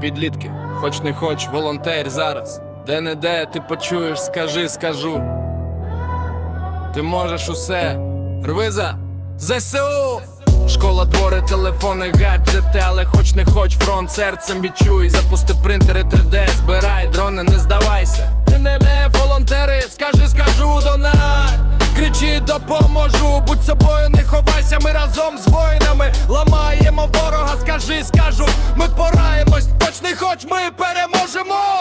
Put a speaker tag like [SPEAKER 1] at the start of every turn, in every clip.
[SPEAKER 1] підлітки, хоч не хоч, волонтер зараз. Де не де ти почуєш, скажи, скажу. Ти можеш усе, рви за ЗСУ. Школа, двори, телефони, гаджети, але хоч не хоч, фронт серцем відчуй. Запусти принтери 3D, збирай дрони, не здавайся. Ти не не волонтери, скажи, скажу до нас. Кричи, допоможу, будь собою, не ховайся, ми разом з воїнами ламаємо ворога, скажи, скажу, ми пораємось, хоч ми переможемо.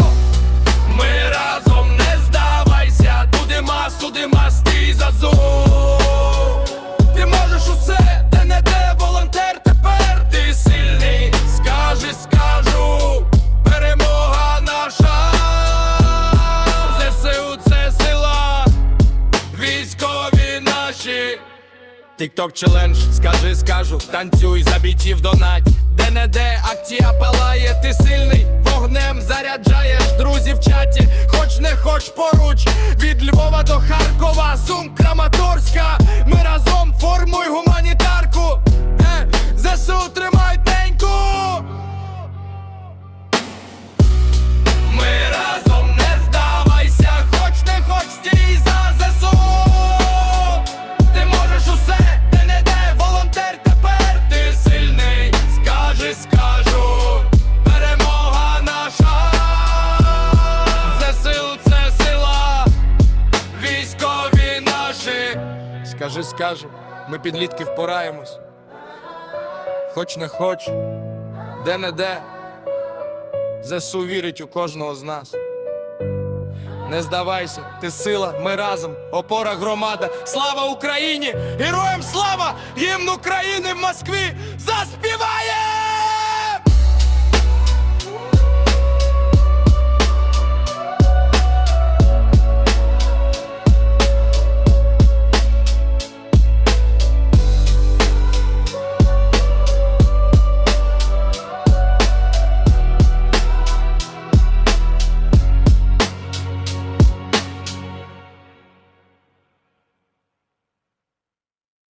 [SPEAKER 1] Ми разом не здавайся, туди мас, туди мас, ти зазу. Ти можеш усе, де не де волонтер тепер ти сильний, скажи, скажу, перемога наша. ЗСУ це сила, військові наші. Тікток челендж, скажи, скажу, танцюй за бійців донать. Де не де акція палає, ти сильний, вогнем заряджаєш друзів в чаті, хоч не хоч поруч. Від Львова до Харкова, Сум, Скажи, скажу, ми підлітки впораємось. Хоч не хоч, де не де, ЗСУ вірить у кожного з нас. Не здавайся, ти сила, ми разом, опора громада. Слава Україні! Героям слава! Гімн України в Москві! Заспівай!